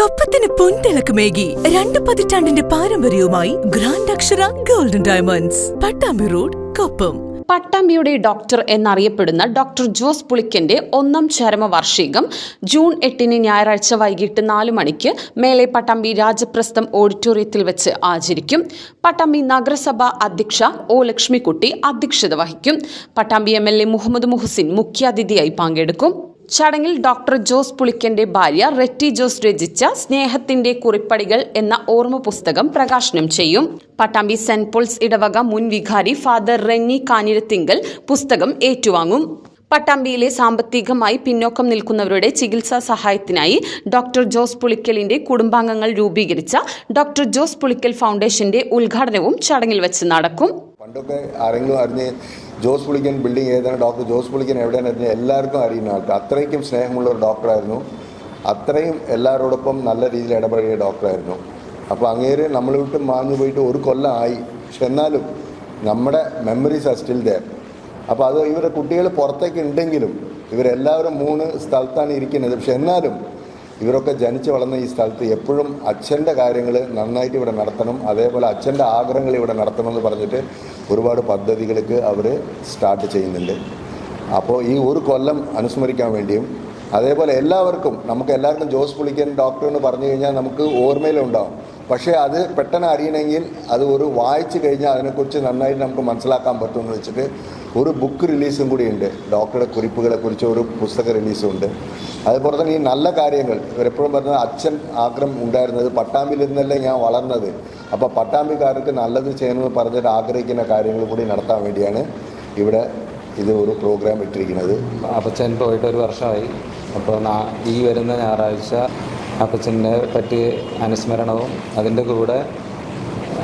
കൊപ്പത്തിന് പൊൻതിളക്കമേകി രണ്ട് പതിറ്റാണ്ടിന്റെ പാരമ്പര്യവുമായി grand Akshara golden diamonds Pattambi road Koppam. പട്ടാമ്പിയുടെ doctor എന്നറിയപ്പെടുന്ന ഡോക്ടർ ജോസ് പുളിക്കന്റെ ഒന്നാം ചരമ വാർഷികം ജൂൺ എട്ടിന് ഞായറാഴ്ച വൈകിട്ട് നാല് മണിക്ക് മേലെ പട്ടാമ്പി രാജപ്രസ്ഥം ഓഡിറ്റോറിയത്തിൽ വെച്ച് ആചരിക്കും. പട്ടാമ്പി നഗരസഭ അധ്യക്ഷ ഒ ലക്ഷ്മിക്കുട്ടി അധ്യക്ഷത വഹിക്കും. Pattambi M L A Muhammad Muhsin മുഖ്യാതിഥിയായി പങ്കെടുക്കും. ചടങ്ങിൽ ഡോക്ടർ ജോസ് പുളിക്കന്റെ ഭാര്യ റെറ്റി ജോസ് രചിച്ച സ്നേഹത്തിന്റെ കുറിപ്പടികൾ എന്ന ഓർമ്മ പുസ്തകം പ്രകാശനം ചെയ്യും. പട്ടാമ്പി സെന്റ് പോൾസ് ഇടവക മുൻ വികാരി ഫാദർ റെന്നി കാഞ്ഞിരത്തിങ്കൽ പുസ്തകം ഏറ്റുവാങ്ങും. പട്ടാമ്പിയിലെ സാമ്പത്തികമായി പിന്നോക്കം നിൽക്കുന്നവരുടെ ചികിത്സാ സഹായത്തിനായി ഡോക്ടർ ജോസ് പുളിക്കലിന്റെ കുടുംബാംഗങ്ങൾ രൂപീകരിച്ച ഡോക്ടർ ജോസ് പുളിക്കൽ ഫൗണ്ടേഷന്റെ ഉദ്ഘാടനവും ചടങ്ങിൽ വെച്ച് നടക്കും. പണ്ടൊക്കെ ആരെങ്കിലും അറിഞ്ഞ് ജോസ് പുളിക്കൻ ബിൽഡിംഗ് ഏതാണ് ഡോക്ടർ ജോസ് പുളിക്കൻ എവിടെയാണ് അറിഞ്ഞ് എല്ലാവർക്കും അറിയുന്ന ആൾക്ക്. അത്രയ്ക്കും സ്നേഹമുള്ള ഒരു ഡോക്ടറായിരുന്നു. അത്രയും എല്ലാവരോടൊപ്പം നല്ല രീതിയിൽ ഇടപഴകിയ ഡോക്ടറായിരുന്നു. അപ്പോൾ അങ്ങേര് നമ്മൾ വിട്ട് മാഞ്ഞു പോയിട്ട് ഒരു കൊല്ലമായി പക്ഷെ എന്നാലും നമ്മുടെ മെമ്മറീസ് ആർ സ്റ്റിൽ ദയർ അപ്പോൾ അത് ഇവരുടെ കുട്ടികൾ പുറത്തേക്ക് ഉണ്ടെങ്കിലും ഇവരെല്ലാവരും മൂന്ന് സ്ഥലത്താണ് ഇരിക്കുന്നത്. പക്ഷെ എന്നാലും ഇവരൊക്കെ ജനിച്ച് വളർന്ന ഈ സ്ഥലത്ത് എപ്പോഴും അച്ഛന്റെ കാര്യങ്ങൾ നന്നായിട്ട് ഇവിടെ നടത്തണം. അതേപോലെ അച്ഛന്റെ ആഗ്രഹങ്ങൾ ഇവിടെ നടത്തണം എന്ന് പറഞ്ഞിട്ട് ഒരുപാട് പദ്ധതികൾക്ക് അവർ സ്റ്റാർട്ട് ചെയ്യുന്നുണ്ട്. അപ്പോൾ ഈ ഒരു കൊല്ലം അനുസ്മരിക്കാൻ വേണ്ടിയും അതേപോലെ എല്ലാവർക്കും നമുക്ക് എല്ലാവർക്കും ജോസ് പുളിക്കൻ ഡോക്ടർ എന്ന് പറഞ്ഞു കഴിഞ്ഞാൽ നമുക്ക് ഓർമ്മയിലുണ്ടാവും. പക്ഷേ അത് പെട്ടെന്ന് അറിയണമെങ്കിൽ അത് ഒരു വായിച്ചു കഴിഞ്ഞാൽ അതിനെക്കുറിച്ച് നന്നായിട്ട് നമുക്ക് മനസ്സിലാക്കാൻ പറ്റുമെന്ന് വെച്ചിട്ട് ഒരു ബുക്ക് റിലീസും കൂടിയുണ്ട്. ഡോക്ടറുടെ കുറിപ്പുകളെക്കുറിച്ച് ഒരു പുസ്തക റിലീസും ഉണ്ട്. അതുപോലെ തന്നെ ഈ നല്ല കാര്യങ്ങൾ ഇവരെപ്പോഴും പറഞ്ഞത് അച്ഛൻ ആഗ്രഹം ഉണ്ടായിരുന്നത് പട്ടാമ്പിയിൽ നിന്നല്ലേ ഞാൻ വളർന്നത്. അപ്പോൾ പട്ടാമ്പിക്കാർക്ക് നല്ലത് ചെയ്യണമെന്ന് പറഞ്ഞിട്ട് ആഗ്രഹിക്കുന്ന കാര്യങ്ങൾ കൂടി നടത്താൻ വേണ്ടിയാണ് ഇവിടെ ഇത് ഒരു പ്രോഗ്രാം ഇട്ടിരിക്കുന്നത്. അപ്പച്ചൻ പോയിട്ട് ഒരു വർഷമായി അപ്പോൾ ഈ വരുന്ന ഞായറാഴ്ച അപ്പച്ചനെ പറ്റി അനുസ്മരണവും അതിന്റെ കൂടെ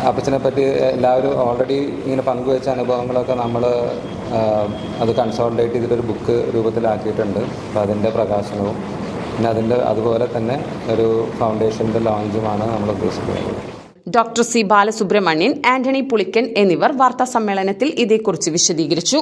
അപ്പച്ചനെ പറ്റി എല്ലാവരും ഓൾറെഡി ഇങ്ങനെ പങ്കുവെച്ച അനുഭവങ്ങളൊക്കെ നമ്മൾ അത് കൺസോൾട്ടേറ്റ് ചെയ്തിട്ടൊരു ബുക്ക് രൂപത്തിലാക്കിയിട്ടുണ്ട്. അപ്പോൾ അതിന്റെ പ്രകാശനവും പിന്നെ അതിന്റെ അതുപോലെ തന്നെ ഒരു ഫൗണ്ടേഷന്റെ ലോഞ്ചുമാണ് നമ്മൾ ഉദ്ദേശിക്കുന്നത്. ഡോക്ടർ സി ബാലസുബ്രഹ്മണ്യൻ ആന്റണി പുളിക്കൻ എന്നിവർ വാർത്താ സമ്മേളനത്തിൽ ഇതേക്കുറിച്ച് വിശദീകരിച്ചു.